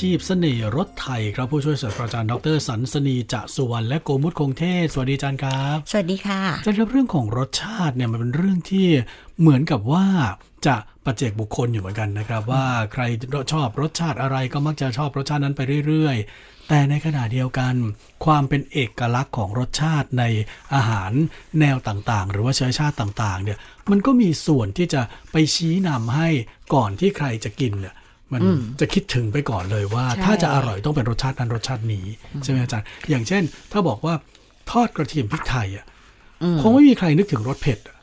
ชีพเสน่ห์รถไทยครับผู้ช่วยศาสตราจารย์ดรสันสนีจะสุวรรณและโกมุตคงเทศ สวัสดีอาจารย์ครับ สวัสดีค่ะอาจารย์ครับเรื่องของรสชาติเนี่ยมันเป็นเรื่องที่เหมือนกับว่าจะปัจเจกบุคคลอยู่เหมือนกันนะครับ ว่าใครชอบรสชาติอะไรก็มักจะชอบรสชาตินั้นไปเรื่อยๆ แต่ในขณะเดียวกัน ความเป็นเอกลักษณ์ของรสชาติในอาหารแนวต่างๆ หรือว่าเชื้อชาติต่างๆเนี่ยมันก็มีส่วนที่จะไปชี้นำให้ก่อนที่ใครจะกินเนี่ย มันจะคิดถึงไปก่อนเลยว่าใช่ถ้าจะอร่อยต้องเป็นรสชาตินั้นรสชาตินี้ใช่ไหมอาจารย์ อย่างเช่น ถ้าบอกว่าทอดกระเทียมพริกไทยอะคงไม่มีใครนึกถึงรสเผ็ดอะ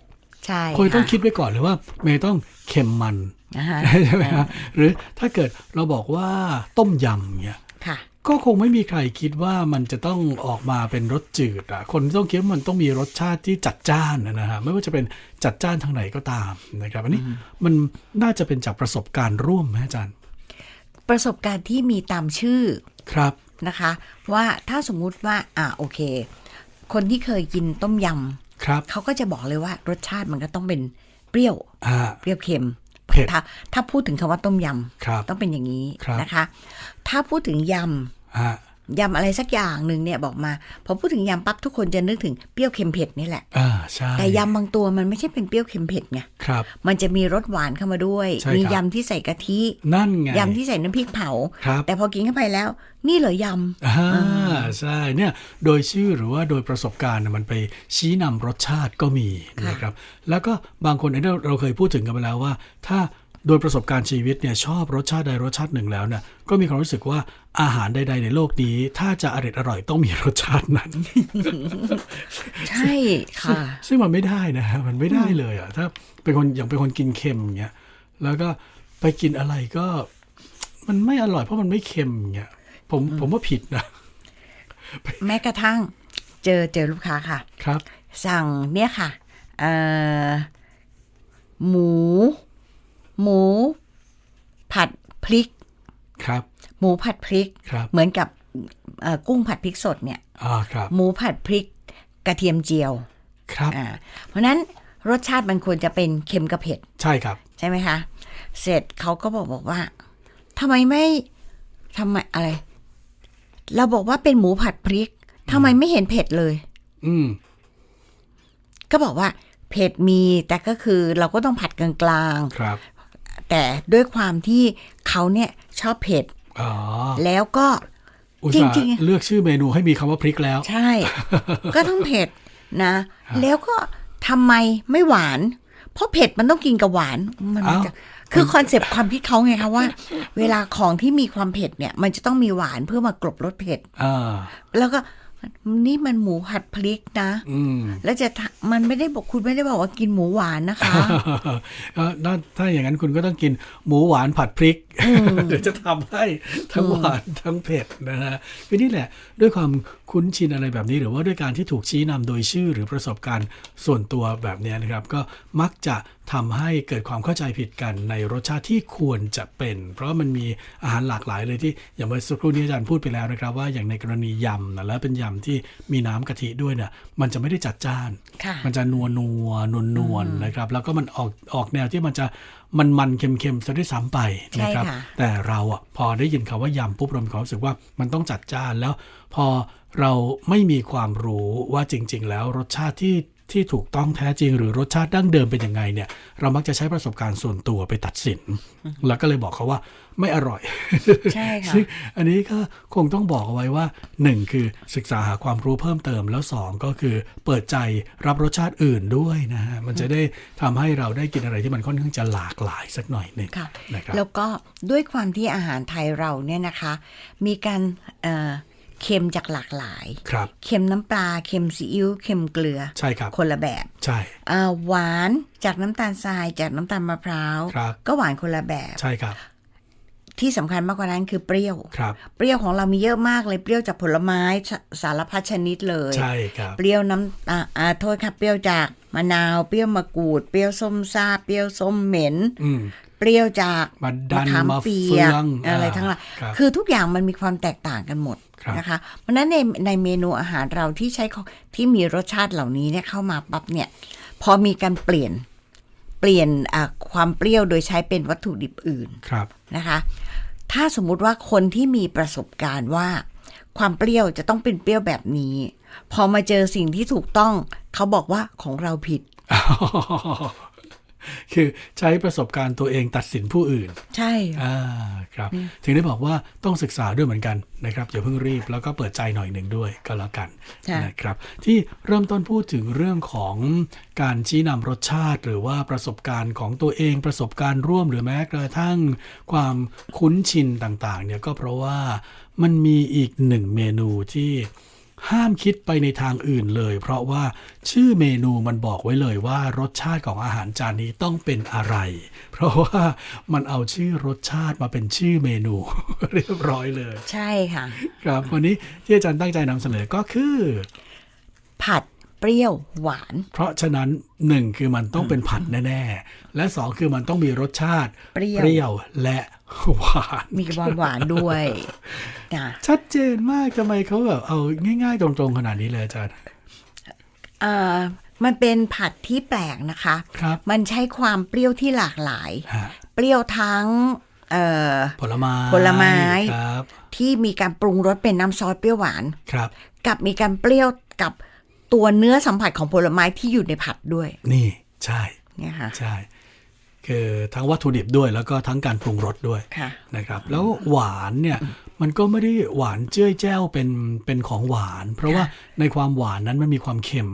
ใช่คงต้องะคิดไว้ก่อนเลยว่าเมย์ต้องเค็มมันอ่าฮะใช่ไหมครับหรือถ้าเกิดเราบอกว่าต้มยำเนี่ยค่ะก็คงไม่มีใครคิดว่ามันจะต้องออกมาเป็นรสจืดอะ คนต้องคิดว่ามันต้องมีรสชาติที่จัดจ้านนะฮะไม่ว่าจะเป็นจัดจ้านทางไหนก็ตามนะครับ อันนี้มันน่าจะเป็นจากประสบการณ์ร่วมไหมอาจารย์ ประสบการณ์ที่มีตามชื่อครับนะคะ ว่าถ้าสมมุติว่าอ่าโอเค คนที่เคยกินต้มยครับำเขาก็จะบอกเลยว่ารสชาติมันก็ต้องเป็นเปรี้ยวอ่าเปรี้ยวเค็มเผ็ดถ้าถ้าพูดถึงคำว่าต้มยครับำต้องเป็นอย่างนี้ครับนะคะ ถ้าพูดถึงยฮะำ ยำอะไรสักอย่างหนึ่งเนี่ยบอกมาพอพูดถึงยำปั๊บทุกคนจะนึกถึงเปรี้ยวเค็มเผ็ดนี่แหละอ่าใช่แต่ยำบางตัวมันไม่ใช่เป็นเปรี้ยวเค็มเผ็ดไงครับ มันจะมีรสหวานเข้ามาด้วยใช่ครับมียำที่ใส่กะทินั่นไงยำที่ใส่น้ำพริกเผาครับแต่พอกินเข้าไปแล้ว นี่เหรอยำอ่าใช่เนี่ยโดยชื่อหรือว่าโดยประสบการณ์น่ะมันไปชี้นำรสชาติก็มีค่ะนะครับแล้วก็บางคนเนี่ยเราเคยพูดถึงกันไปแล้วว่า ถ้า โดยประสบการณ์ชีวิตเนี่ยชอบรสชาติใดรสชาติหนึ่งแล้วเนี่ยก็มีความรู้สึกว่าอาหารใด ๆ ในโลกนี้ ถ้าจะอร่อยอร่อยต้องมีรสชาตินั้น ใช่ค่ะ ซึ่งมันไม่ได้นะฮะมันไม่ได้เลยอะถ้าเป็นคนอย่างเป็นคนกินเค็มอย่างเงี้ยแล้วก็ไปกินอะไรก็ มันไม่อร่อยเพราะมันไม่เค็มอย่างเงี้ยผมผมว่าผิดนะแม้กระทั่ง เจอเจอลูกค้าค่ะ ครับ สั่งเนี่ยค่ะเอ่อหมู หมูผัดพริก ครับ หมูผัดพริก ครับ เหมือนกับเอ่อกุ้งผัดพริกสดเนี่ยอ่าครับ หมูผัดพริกกระเทียมเจียว ครับอ่าเพราะฉะนั้นรสชาติมันควรจะเป็นเค็มกับเผ็ด ใช่ครับ ใช่ไหมคะ เสร็จเขาก็บอกบอกว่าทำไมไม่ทำไมอะไร เราบอกว่าเป็นหมูผัดพริกทำไมไม่เห็นเผ็ดเลย อืม ก็บอกว่าเผ็ดมีแต่ก็คือเราก็ต้องผัดกลางครับๆ แต่ด้วยความที่เขาเนี่ยชอบเผ็ดอ๋อแล้วก็อุตส่าจริงห์เลือกชื่อเมนูให้มีคำว่าพริกแล้ว ใช่ ก็ต้องเผ็ดนะ แล้วก็ทำไมไม่หวาน เพราะเผ็ดมันต้องกินกับหวานมันอ้าวจะคือคอนเซปต์ความคิดเขาไงคะว่า เวลาของที่มีความเผ็ดเนี่ย มันจะต้องมีหวานเพื่อมากลบรสเผ็ดอ่าแล้วก็ นี่มันหมูผัดพริกนะอืมแล้วจะทะมันไม่ได้บอกคุณไม่ได้บอกว่ากินหมูหวานนะคะก็ถ้าถ้าอย่างนั้นคุณก็ต้องกินหมูหวานผัดพริก เดี๋ยวจะทำให้ทั้งหวานทั้งเผ็ดนะฮะคือนี่แหละ ด้วยความคุ้นชินอะไรแบบนี้ หรือว่าด้วยการที่ถูกชี้นำโดยชื่อหรือประสบการณ์ส่วนตัวแบบเนี้ยนะครับ ก็มักจะทำให้เกิดความเข้าใจผิดกันในรสชาติที่ควรจะเป็น เพราะมันมีอาหารหลากหลายเลยที่อย่างเมื่อสักครู่นี้อาจารย์พูดไปแล้วนะครับ ว่าอย่างในกรณียำนะแล้วเป็นยำที่มีน้ำกะทิด้วยเนี่ยมันจะไม่ได้จัดจ้านค่ะมันจะนัวนัวนวลนวลๆนะครับ แล้วก็มันออกออกแนวที่มันจะ มันมันๆเค็มๆซะด้วยซ้ำไปนะครับใช่ค่ะแต่เราอะพอได้ยินคำว่ายำปุ๊บเรามีความรู้สึกว่ามันต้องจัดจ้านแล้ว พอเราไม่มีความรู้ว่าจริง ๆ แล้วรสชาติที่ ที่ถูกต้องแท้จริง หรือรสชาติดั้งเดิมเป็นยังไงเนี่ยเรามักจะใช้ประสบการณ์ส่วนตัวไปตัดสิน แล้วก็เลยบอกเขาว่าไม่อร่อยใช่ค่ะซึ่งอันนี้ก็คงต้องบอกเอาไว้ว่า 1 คือศึกษาหาความรู้เพิ่มเติมแล้ว 2 ก็คือเปิดใจรับรสชาติอื่นด้วยนะฮะมันจะได้ทำให้เราได้กินอะไรที่มันค่อนข้างจะหลากหลายสักหน่อยหนึ่งค่ะนะครับแล้วก็ด้วยความที่อาหารไทยเราเนี่ยนะคะ มีการเอ่อ เค็มจากหลากหลาย ครับ เค็มน้ำปลา เค็มซีอิ๊ว เค็มเกลือ ใช่ครับ คนละแบบ ใช่ อ่าหวานจากน้ำตาลทรายจากน้ำตาลมะพร้าว ครับ ก็หวานคนละแบบ ใช่ครับ ที่สำคัญมากกว่านั้นคือเปรี้ยว ครับ เปรี้ยวของเรามีเยอะมากเลย เปรี้ยวจากผลไม้สสารพัดชนิดเลย ใช่ครับ เปรี้ยวน้ำอ่าอ่าโทษค่ะ เปรี้ยวจากมะนาว เปรี้ยวมะกรูด เปรี้ยวส้มซ่า เปรี้ยวส้มเหม็น อืม เปรี้ยวจากมาดันขามมาเปีเฟืยอกงอะไรอ่าทั้งหลายครับคือทุกอย่างมันมีความแตกต่างกันหมดครับนะคะ เพราะฉะนั้นในในเมนูอาหารเราที่ใช้ของที่มีรสชาติเหล่านี้เนี่ยเข้ามาปั๊บเนี่ยพอมีการเปลี่ยนเปลี่ยนอ่าความเปรี้ยวโดยใช้เป็นวัตถุดิบอื่นครับนะคะ ถ้าสมมุติว่าคนที่มีประสบการณ์ว่า ความเปรี้ยวจะต้องเป็นเปรี้ยวแบบนี้ พอมาเจอสิ่งที่ถูกต้องเขาบอกว่าของเราผิด คือใช้ประสบการณ์ตัวเองตัดสินผู้อื่น ใช่อ่าครับ ถึงได้บอกว่าต้องศึกษาด้วยเหมือนกันนะครับอย่าเพิ่งรีบแล้วก็เปิดใจหน่อยหนึ่งด้วยก็แล้วกันค่ะนะครับ ที่เริ่มต้นพูดถึงเรื่องของการชี้นำรสชาติ หรือว่าประสบการณ์ของตัวเองประสบการณ์ร่วม หรือแม้กระทั่งความคุ้นชินต่างๆ เนี่ยก็เพราะว่ามันมีอีกหนึ่งเมนูที่ ห้ามคิดไปในทางอื่นเลย เพราะว่าชื่อเมนูมันบอกไว้เลยว่ารสชาติของอาหารจานนี้ต้องเป็นอะไร เพราะว่ามันเอาชื่อรสชาติมาเป็นชื่อเมนู เรียบร้อยเลย ใช่ค่ะ ครับวันนี้ที่อาจารย์ตั้งใจนำเสนอก็คือ ผัด เปรี้ยวหวาน เพราะฉะนั้นหนึ่งคือมันต้องเป็นผัดแน่ ๆ และสองคือมันต้องมีรสชาติ เปรี้ยววและหวาน มีความหวานด้วยนะชัดเจนมากทำไมเขาแบบเอาง่าย ๆ ตรงๆขนาดนี้เลยอาจารย์เอ่อมันเป็นผัดที่แปลกนะคะครับมันใช้ความเปรี้ยวที่หลากหลายฮะเปรี้ยวทั้งเอ่อผลไม้ผลไม้ครับที่มีการปรุงรสเป็นน้ำซอสเปรี้ยวหวานครับ กับมีการเปรี้ยวกับ ตัวเนื้อสัมผัสของผลไม้ที่อยู่ในผัดด้วย นี่ใช่เนี่ยค่ะใช่ คือทั้งวัตถุดิบด้วยแล้วก็ทั้งการปรุงรสด้วยค่ะนะครับ แล้วหวานเนี่ยมันก็ไม่ได้หวานเจ้ยแจ้วเป็นเป็นของหวาน เพราะว่าในความหวานนั้นมันมีความเค็ม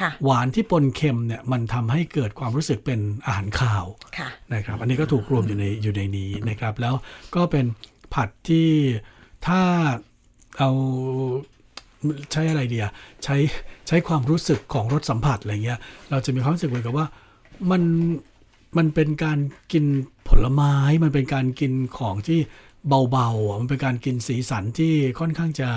ค่ะหวานที่ปนเค็มเนี่ยมันทำให้เกิดความรู้สึกเป็นอาหารคาวค่ะนะครับ อันนี้ก็ถูกรวมอยู่ในอยู่ในนี้นะครับ แล้วก็เป็นผัดที่ถ้าเอา ใช้อะไรเดียใช้ใช้ความรู้สึกของรสสัมผัสอะไรเงี้ย เราจะมีความรู้สึกเหมือนกับว่ามันมันเป็นการกินผลไม้ มันเป็นการกินของที่เบาๆอะมันเป็นการกินสีสันที่ค่อนข้างจะ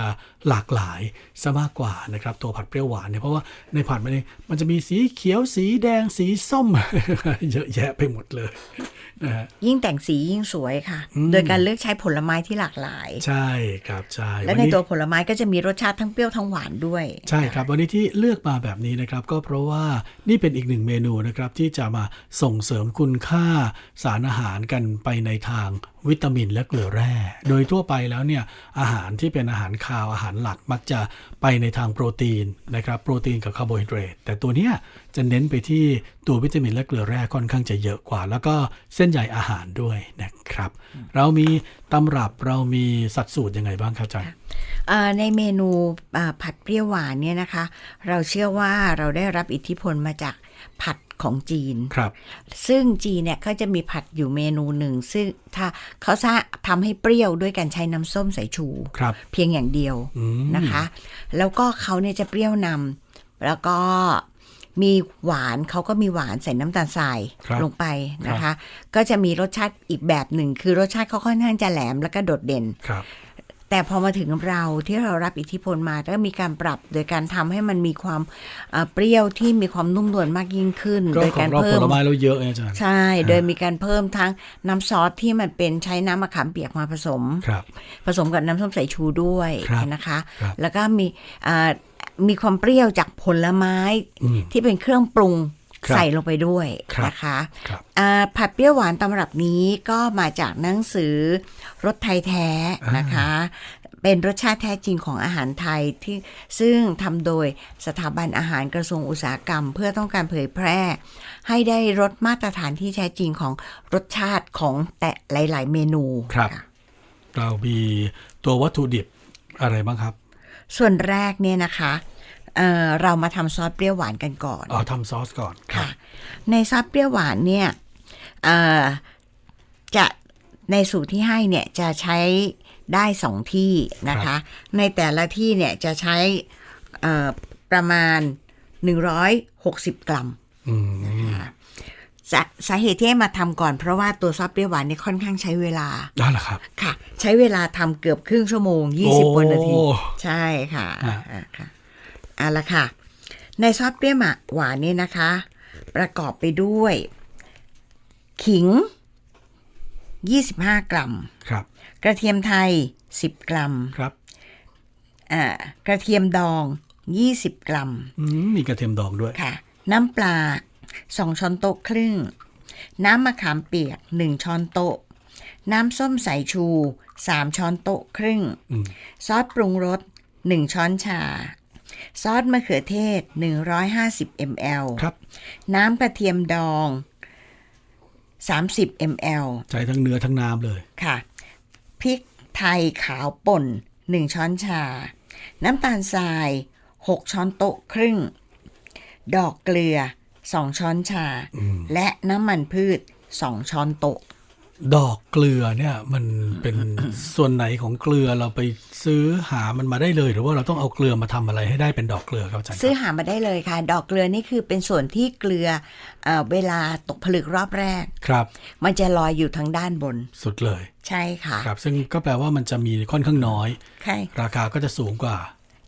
หลากหลายซะมากกว่านะครับตัวผัดเปรี้ยวหวานเนี่ยเพราะว่าในผัดมันเองมันจะมีสีเขียวสีแดงสีส้ม เยอะแยะไปหมดเลยนะฮะยิ่งแต่งสียิ่งสวยค่ะ โดยการเลือกใช้ผลไม้ที่หลากหลาย ใช่ครับใช่และวันในนี้ตัวผลไม้ก็จะมีรสชาติทั้งเปรี้ยวทั้งหวานด้วย ใช่ครับ วันนี้ที่เลือกมาแบบนี้นะครับ ก็เพราะว่านี่เป็นอีกหนึ่งเมนูนะครับที่จะมาส่งเสริมคุณค่าสารอาหารกันไปในทางวิตามินและเกลือแร่ โดยทั่วไปแล้วเนี่ยอาหารที่เป็นอาหารคาวอาหารหลักมักจะไปในทางโปรตีนนะครับโปรตีนกับคาร์โบไฮเดรตแต่ตัวเนี้ยจะเน้นไปที่ตัววิตามินและเกลือแร่ค่อนข้างจะเยอะกว่า แล้วก็เส้นใยอาหารด้วยนะครับ เรามีตำรับเรามีสัดสูตรยังไงบ้างครับอาจารย์เอ่อในเมนูอ่าผัดเปรี้ยวหวานเนี่ยนะคะ เราเชื่อว่าเราได้รับอิทธิพลมาจาก ผัดของจีนครับ ซึ่งจีนเนี่ยเขาจะมีผัดอยู่เมนูหนึ่ง ซึ่งถ้าเขาสร้างทำให้เปรี้ยวด้วยการใช้น้ำส้มสายชูครับ เพียงอย่างเดียวอืมนะคะ แล้วก็เขาเนี่ยจะเปรี้ยวนำแล้วก็มีหวานเขาก็มีหวานใส่น้ำตาลทรายครับลงไปนะคะ ก็จะมีรสชาติอีกแบบหนึ่ง คือรสชาติเขาค่อนข้างจะแหลมแล้วก็โดดเด่นครับ แต่พอมาถึงเราที่เรารับอิทธิพลมาก็มีการปรับโดยการทำให้มันมีความเอ่อเปรี้ยวที่มีความนุ่มนวลมากยิ่งขึ้นก็โดยขอกางรเราเพิ่ผมลมไม้เราเยอะไงอาจารย์ใช่ โดยมีการเพิ่มทั้งน้ำซอสที่มันเป็นใช้น้ำมะขามเปียกมาผสมครับผสมกับน้ำส้มสายชูด้วยครับนะคะครับแล้วก็มีอ่ามีความเปรี้ยวจากผลไม้อืมที่เป็นเครื่องปรุงครับ ใส่ลงไปด้วยครับนะคะครับอ่าผัดเปรี้ยวหวานตำรับนี้ก็มาจากหนังสือรสไทยแท้นะคะ เป็นรสชาติแท้จริงของอาหารไทยที่ซึ่งทำโดยสถาบันอาหารกระทรวงอุตสาหกรรม เพื่อต้องการเผยแพร่ ให้ได้รสมาตรฐานที่แท้จริงของรสชาติของแต่หลาย ๆ เมนูครับะเรามีตัววัตถุดิบอะไรบ้างครับ ส่วนแรกเนี่ยนะคะ เอ่อเรามาทำซอสเปรี้ยวหวานกันก่อนเอาทำซอสก่อนครับค่ะ ในซอสเปรี้ยวหวานเนี่ยเอ่อจะในสูตรที่ให้เนี่ยจะใช้ได้สองที่นะคะ ในแต่ละที่เนี่ยจะใช้เอ่อประมาณ 160 กรัมอืมสาสาเหตุที่ให้มาทำก่อนเพราะว่าตัวซอสเปรี้ยวหวานเนี่ยค่อนข้างใช้เวลา นั่นแหละครับ ค่ะ ใช้เวลาทำเกือบครึ่งชั่วโมงโอ้20กว่านาทีใช่ค่ะอะอะค่ะ เอาละค่ะ ในซอสเปรี้ยวหวานเนี่ยนะคะ ประกอบไปด้วย ขิง 25 กรัม ครับ กระเทียมไทย 10 กรัม ครับอ่ากระเทียมดอง 20 กรัมอืมมีกระเทียมดองด้วย ค่ะ น้ำปลา 2 ช้อนโต๊ะครึ่ง น้ำมะขามเปียก 1 ช้อนโต๊ะ น้ำส้มสายชู 3 ช้อนโต๊ะครึ่งอืมซอสปรุงรส 1 ช้อนชา ซอสมะเขือเทศ 150 ml ครับ น้ำกระเทียมดอง 30 ml ใช้ทั้งเนื้อทั้งน้ำเลย ค่ะ พริกไทยขาวป่น 1 ช้อนชา น้ำตาลทราย 6 ช้อนโต๊ะครึ่ง ดอกเกลือ 2 ช้อนชา และน้ำมันพืช 2 ช้อนโต๊ะ ดอกเกลือเนี่ยมันเป็นส่วนไหนของเกลือเราไปซื้อหามันมาได้เลย หรือว่าเราต้องเอาเกลือมาทำอะไรให้ได้เป็นดอกเกลือครับอาจารย์ซื้อหามาได้เลยค่ะ ดอกเกลือนี่คือเป็นส่วนที่เกลือเออเวลาตกผลึกรอบแรกครับ มันจะลอยอยู่ทางด้านบน สุดเลย ใช่ค่ะครับ ซึ่งก็แปลว่ามันจะมีค่อนข้างน้อยใช่ราคาก็จะสูงกว่า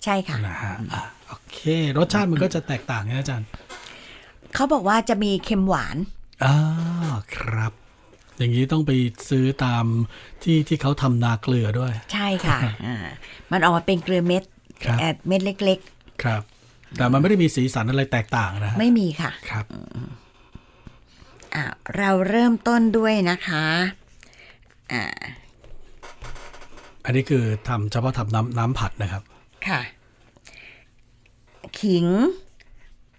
ใช่ค่ะนะฮะอะโอเค รสชาติมันก็จะแตกต่างนะอาจารย์เขาบอกว่าจะมีเค็มหวานอ่าครับ อย่างนี้ต้องไปซื้อตามที่ที่เขาทำนาเกลือด้วย ใช่ค่ะอ่ามันออกมาเป็นเกลือเม็ดครับเอ่อเม็ดเล็กครับ แต่มันไม่ได้มีสีสันอะไรแตกต่างนะฮะๆไม่มีค่ะครับอ่าเราเริ่มต้นด้วยนะคะอ่าอันนี้คือทำเฉพาะทำน้ำน้ำผัดนะครับ ค่ะ ขิง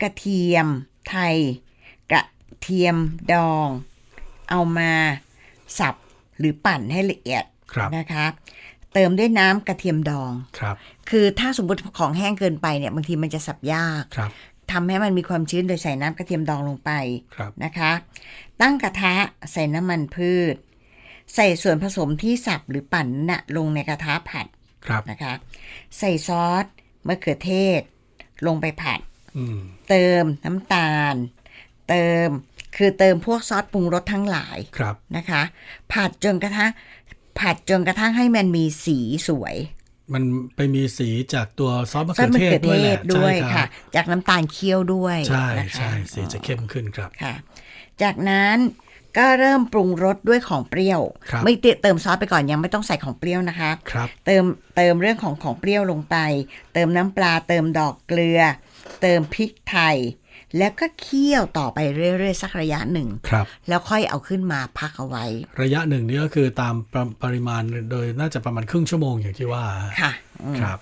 กระเทียม ไทย กระเทียมดอง เอามาสับหรือปั่นให้ละเอียดครับนะคะเติมด้วยน้ำกระเทียมดองครับ คือถ้าสมมติของแห้งเกินไปเนี่ยบางทีมันจะสับยากครับทำให้มันมีความชื้นโดยใส่น้ำกระเทียมดองลงไปครับนะคะ ตั้งกระทะใส่น้ำมันพืช ใส่ส่วนผสมที่สับหรือปั่นน่ะลงในกระทะผัดครับนะคะ ใส่ซอสมะเขือเทศ ลงไปผัดอืมเติมน้ำตาล เติม คือเติมพวกซอสปรุงรสทั้งหลายครับนะคะ ผัดจนกระทั่งผัดจนกระทั่งให้มันมีสีสวย มันไปมีสีจากตัวซอสมะซอเขืสอมะเทเขืศอด้วยเทแหศละด้วยใช่ค่ะ จากน้ำตาลเคี่ยวด้วยใช่นะคะใช่สีจะเข้มขึ้นครับค่ะ จากนั้นก็เริ่มปรุงรสด้วยของเปรี้ยวครับไม่เตเติมซอสไปก่อนยังไม่ต้องใส่ของเปรี้ยวนะคะครับเติมเติมเรื่องของของเปรี้ยวลงไป เติมน้ำปลา เติมดอกเกลือ เติมพริกไทย แล้วก็เคี่ยวต่อไปเรื่อยๆ สักระยะหนึ่ง ครับ แล้วค่อยเอาขึ้นมาพักเอาไว้ ระยะหนึ่งนี่ก็คือตามปรปริมาณโดยน่าจะประมาณครึ่งชั่วโมงอย่างที่ว่า ค่ะอืมครับ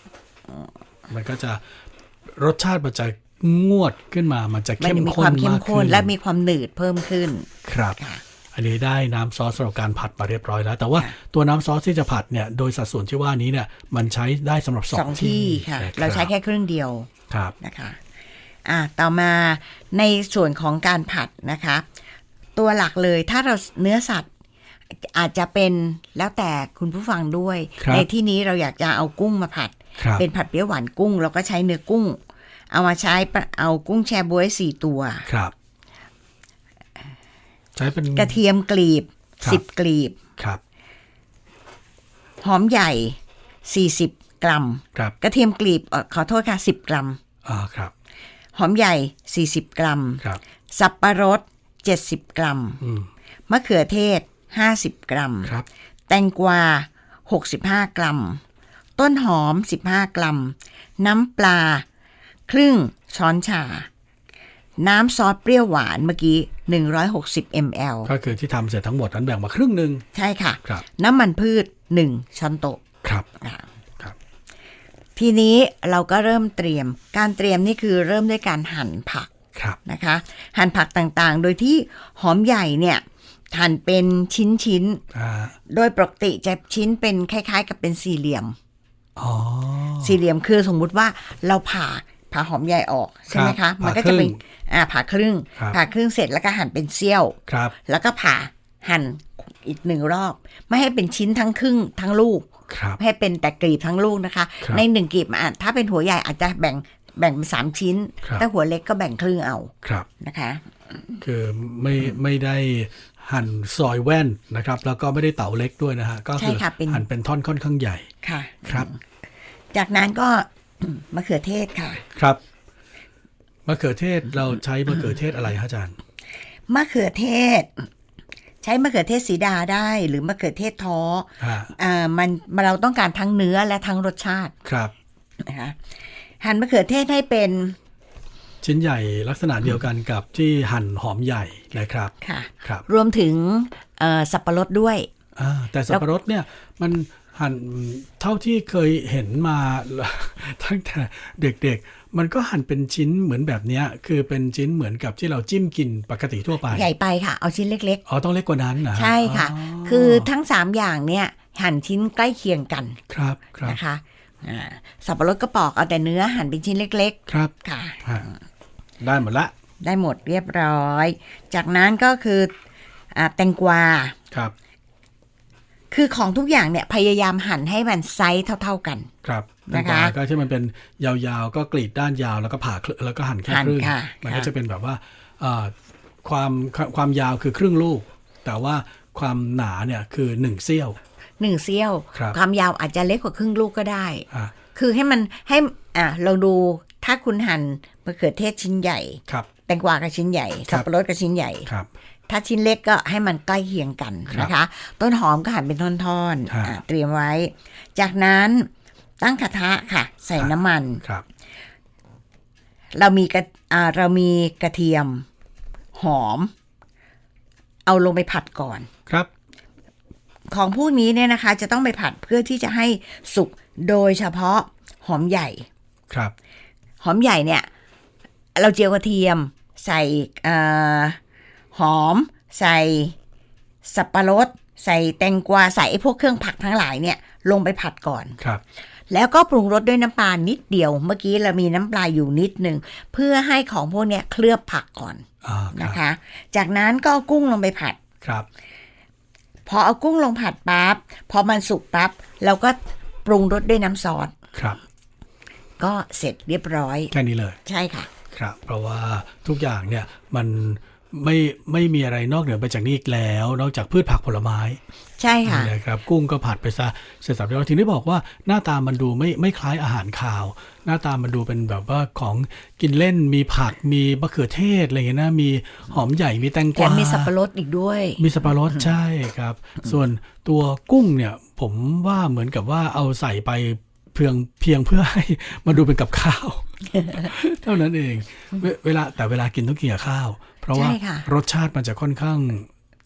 มันก็จะรสชาติมันจะงวดขึ้นมา มันจะมันเข้มมีข้คนวามเข้มมากข้ขึ้นนและมีความหนืดเพิ่มขึ้น ครับค่ะอันนี้ได้น้ำซอสสำหรับการผัดมาเรียบร้อยแล้ว แต่ว่าตัวน้ำซอสที่จะผัดเนี่ย โดยสัดส่วนที่ว่านี้เนี่ย มันใช้ได้สำหรับสอสองงที่ค่ะนบเราใช้แค่ครึ่งเดียว ครับ นะคะ อะต่อมาในส่วนของการผัดนะคะ ตัวหลักเลยถ้าเราเนื้อสัตว์อาจจะเป็นแล้วแต่คุณผู้ฟังด้วยครับในที่นี้เราอยากจะเอากุ้งมาผัดครับเป็นผัดเปรี้ยวหวานกุ้ง เราก็ใช้เนื้อกุ้ง เอามาใช้ปะเอากุ้งแชบ๊วยสี่ตัวครับใช้เป็นกระเทียมกลีบครับสิบกลีบครับหอมใหญ่สี่สิบกรัมครับกระเทียมกลีบเอ่อขอโทษค่ะสิบกรัมอ่าครับ หอมใหญ่สี่สิบกรัมครับสับปะรดเจ็ดสิบกรัมอืมมะเขือเทศ 50 กรัมครับแตงกวา 65 กรัม ต้นหอม 15 กรัม น้ำปลา ครึ่งช้อนชา น้ำซอสเปรี้ยวหวานเมื่อกี้ 160 ml ก็คือที่ทำเสร็จทั้งหมดนั้นแบ่งมาครึ่งหนึ่งใช่ค่ะครับน้ำมันพืช 1 ช้อนโต๊ะครับอ่าครับ ทีนี้เราก็เริ่มเตรียม การเตรียมนี่คือเริ่มด้วยการหั่นผักครับนะคะ หั่นผักต่างๆ โดยที่หอมใหญ่เนี่ยหั่นเป็นชิ้นๆอ่าโดยปกติจะชิ้นเป็นคล้าย ๆ กับเป็นสี่เหลี่ยมอ๋อสี่เหลี่ยมคือสมมุติว่าเราผ่าผ่าหอมใหญ่ออกใช่ไหมครัคะบมันก็จะเป็นผ่าครึ่งอ่าผ่าครึ่งครับผ่าครึ่งเสร็จแล้วก็หั่นเป็นเสี้ยวครับแล้วก็ผ่า หั่นอีกหนึ่งรอบ ไม่ให้เป็นชิ้นทั้งครึ่งทั้งลูกครับไม่ให้เป็นแต่กลีบทั้งลูกนะคะครับในหนึ่งกลีบอะถ้าเป็นหัวใหญ่อาจจะแบ่งแบ่งเป็นสามชิ้นครับถ้าหัวเล็กก็แบ่งครึ่งเอาครับนะคะ คือไม่ไม่ได้หั่นซอยแว่นนะครับ แล้วก็ไม่ได้เต๋าเล็กด้วยนะฮะก็ใช่คือค่ะเป็นหั่นเป็นท่อนค่อนข้างใหญ่ค่ะครับ จากนั้นก็มะเขือเทศค่ะ ครับมะเขือเทศเราใช้มะเขือเทศอะไรฮะอาจารย์มะเขือเทศใช้มะเขือเทศสีดาได้หรือมะเขือเทศท้อฮะอ่ามันเราต้องการทั้งเนื้อและทั้งรสชาติครับนะคะหั่นมะเขือเทศให้เป็น ชิ้นใหญ่ลักษณะเดียวกันกับที่หั่นหอมใหญ่นะครับค่ะครับ รวมถึงเอ่อสับปะรดด้วยอ่าแต่สับปะรดเนี่ยมันหั่นเท่าที่เคยเห็นมาตั้งแต่เด็กๆ มันก็หั่นเป็นชิ้นเหมือนแบบเนี้ยคือเป็นชิ้นเหมือนกับที่เราจิ้มกินปกติทั่วไป ใหญ่ไปค่ะ เอาชิ้นเล็กอ๋อ ต้องเล็กกว่านั้นนะๆใช่ค่ะอ๋อคือทั้งสามอย่างเนี่ยหั่นชิ้นใกล้เคียงกัน ครับครับนะคะอ่าสับปะรดก็ปอกเอาแต่เนื้อหั่นเป็นชิ้นเล็กครับๆค่ะฮะได้หมดละ ได้หมดเรียบร้อย จากนั้นก็คืออาแตงกวาครับ คือของทุกอย่างเนี่ยพยายามหั่นให้มันไซส์เท่า ๆกัน ครับนะคะแตงกวาก็ที่มันเป็นยาวๆ ก็กรีดด้านยาวแล้วก็ผ่าครึ่งแล้วก็หั่นแค่หั่นครึ่งค่ะมันค่ะก็จะเป็นแบบว่าเอ่อความความยาวคือครึ่งลูก แต่ว่าความหนาเนี่ยคือหนึ่งเซี่ยวหนึ่งเซี่ยวครับความยาวอาจจะเล็กกว่าครึ่งลูกก็ได้อ่าคือให้มันให้อะเราดูถ้าคุณหั่นมะเขือเทศชิ้นใหญ่ครับแตงกวากับชิ้นใหญ่ครับสับปะรดกับชิ้นใหญ่ครับ ถ้าชิ้นเล็กก็ให้มันใกล้เคียงกันครับนะคะ ต้นหอมก็หั่นเป็นท่อนๆฮะอะเตรียมไว้ จากนั้นตั้งกระทะค่ะ ใส่น้ำมันครับ เรามีกระอ่าเรามีกระเทียมหอม เอาลงไปผัดก่อนครับ ของพวกนี้เนี่ยนะคะ จะต้องไปผัดเพื่อที่จะให้สุกโดยเฉพาะหอมใหญ่ครับ หอมใหญ่เนี่ย เราเจียวกระเทียม ใส่เอ่อ หอม ใส่สับปะรด ใส่แตงกวาใส่ไอ้พวกเครื่องผักทั้งหลายเนี่ย ลงไปผัดก่อนครับแล้วก็ปรุงรสด้วยน้ำปลานิดเดียว เมื่อกี้เรามีน้ำปลาอยู่นิดหนึ่งเพื่อให้ของพวกเนี้ยเคลือบผักก่อนอ่าครับนะคะ จากนั้นก็เอากุ้งลงไปผัดครับ พอเอากุ้งลงผัดปั๊บพอมันสุกปั๊บเราก็ปรุงรสด้วยน้ำซอสครับ ก็เสร็จเรียบร้อยแค่นี้เลย ใช่ค่ะ ครับ เพราะว่าทุกอย่างเนี่ยมัน ไม่ไม่มีอะไรนอกเหนือไปจากนี้อีกแล้ว นอกจากพืชผักผลไม้ ใช่ค่ะนะครับกุ้งก็ผัดไปซะเสร็จสับเรียบร้อยทีนี้บอกว่าหน้าตามันดูไม่ไม่คล้ายอาหารคาว หน้าตามันดูเป็นแบบว่าของกินเล่นมีผักมีมะเขือเทศอะไรเงี้ยนะมีหอมใหญ่มีแตงกแถวามมีสับปะรดอีกด้วย มีสับปะรดใช่ครับ ส่วนตัวกุ้งเนี่ย ผมว่าเหมือนกับว่าเอาใส่ไปเพียงเพียงเพื่อให้มาดูเป็นกับข้าว เท่านั้นเองเวเวลาแต่เวลากินต้องกินกับข้าวเพ ราะว่าใช่ค่ะรสชาติมันจะค่อนข้าง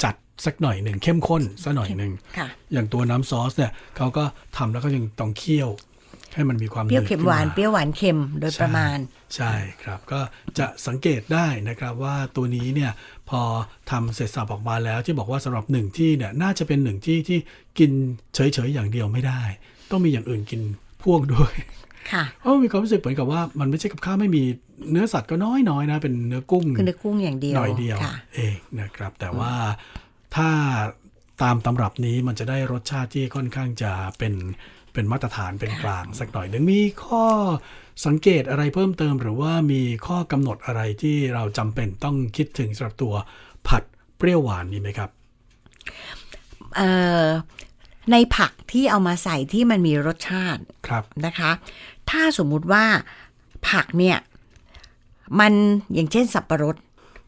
จัดสักหน่อยหนึ่งเข้มข้นสักหน่อยหนึ่งค่ะอย่างตัวน้ำซอสเนี่ยเขาก็ทำแล้วก็ยังต้องเคี่ยว ให้มันมีความเปรี้ยวนืดเค็มขึ้หวานมเปรี้ยวหวานเค็มโดยประมาณ ใช่ครับก็จะสังเกตได้นะครับว่าตัวนี้เนี่ยพอทำเสร็จสับออกมาแล้วที่บอกว่าสำหรับหนึ่งที่เนี่ยน่าจะเป็นหนึ่งที่ที่กินเฉยๆอย่างเดียวไม่ได้ ต้องมีอย่างอื่นกินพ่วงด้วย ค่ะเพราะมีความรู้สึกเหมือนกับว่ามันไม่ใช่กับข้าวไม่มีเนื้อสัตว์ก็น้อยๆนะเป็นเนื้อกุ้งคือเนื้อกุ้งอย่างเดียวหน่อยเดียวค่ะเองนะครับ แต่ว่าถ้าตามตำรับนี้มันจะได้รสชาติที่ค่อนข้างจะเป็นเป็นมาตรฐานเป็นกลางสักหน่อยหนึ่งมีข้อสังเกตอะไรเพิ่มเติม หรือว่ามีข้อกำหนดอะไรที่เราจำเป็นต้องคิดถึงสำหรับตัวผัดเปรี้ยวหวานนี้ไหมครับเอ่อในผักที่เอามาใส่ที่มันมีรสชาติครับนะคะ ถ้าสมมุติว่าผักเนี่ย มันอย่างเช่นสับปะรด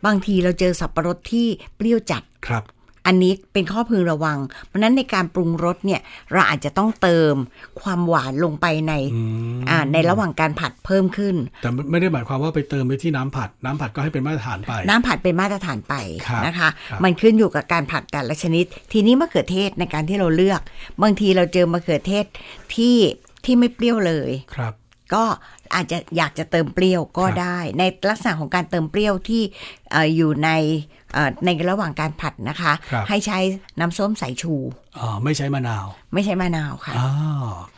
บางทีเราเจอสับปะรดที่เปรี้ยวจัดครับ อันนี้เป็นข้อพึงระวัง เพราะฉะนั้นในการปรุงรสเนี่ย เราอาจจะต้องเติมความหวานลงไปในอืมอ่าในระหว่างการผัดเพิ่มขึ้น แต่ไม่ได้หมายความว่าไปเติมไปที่น้ำผัด น้ำผัดก็ให้เป็นมาตรฐานไป น้ำผัดเป็นมาตรฐานไปครับนะคะครับมันขึ้นอยู่กับการผัดแต่ละชนิด ทีนี้มะเขือเทศในการที่เราเลือก บางทีเราเจอมะเขือเทศที่ ที่ไม่เปรี้ยวเลยครับ ก็อาจจะอยากจะเติมเปรี้ยวก็ครับได้ ในลักษณะของการเติมเปรี้ยวที่เอ่ออยู่ในเอ่อในระหว่างการผัดนะคะครับให้ใช้น้ำส้มสายชูอ๋อไม่ใช้มะนาว ไม่ใช้มะนาวค่ะอ๋อ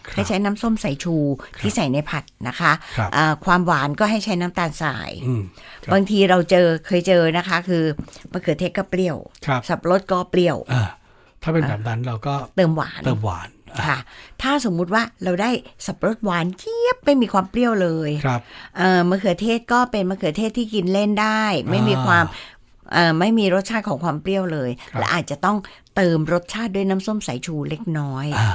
ครัให้บใช้น้ำส้มสายชูที่ใส่ในผัดนะคะครับเอ่อความหวานก็ให้ใช้น้ำตาลทรายอืมครับบางทีเราเจอเคยเจอนะคะ คือมะเขือเทศก็เปรี้ยวครับสับปะรดก็เปรี้ยวอ่าถ้าเป็นแบบนั้นเราก็เติมหวานเติมหวาน ค่ะ ถ้าสมมุติว่าเราได้สับปะรดหวานเจี๊ยบไม่มีความเปรี้ยวเลยครับเอ่อมะเขือเทศก็เป็นมะเขือเทศที่กินเล่นได้ ไม่มีอ่าความเอ่อไม่มีรสชาติของความเปรี้ยวเลยครับและอาจจะต้องเติมรสชาติด้วยน้ำส้มสายชูเล็กน้อยอ่า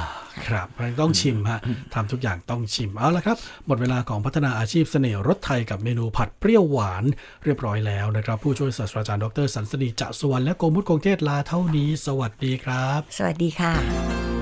ครับเพราะฉะนั้นต้องชิมฮะทำทุกอย่างต้องชิมเอาละครับ หมดเวลาของพัฒนาอาชีพเสน่ห์รสไทยกับเมนูผัดเปรี้ยวหวานเรียบร้อยแล้วนะครับ ผู้ช่วยศาสตราจารย์ดรสันสนีจะสุวรรณและโกมุตคงเทศลาเท่านี้ สวัสดีครับ สวัสดีค่ะ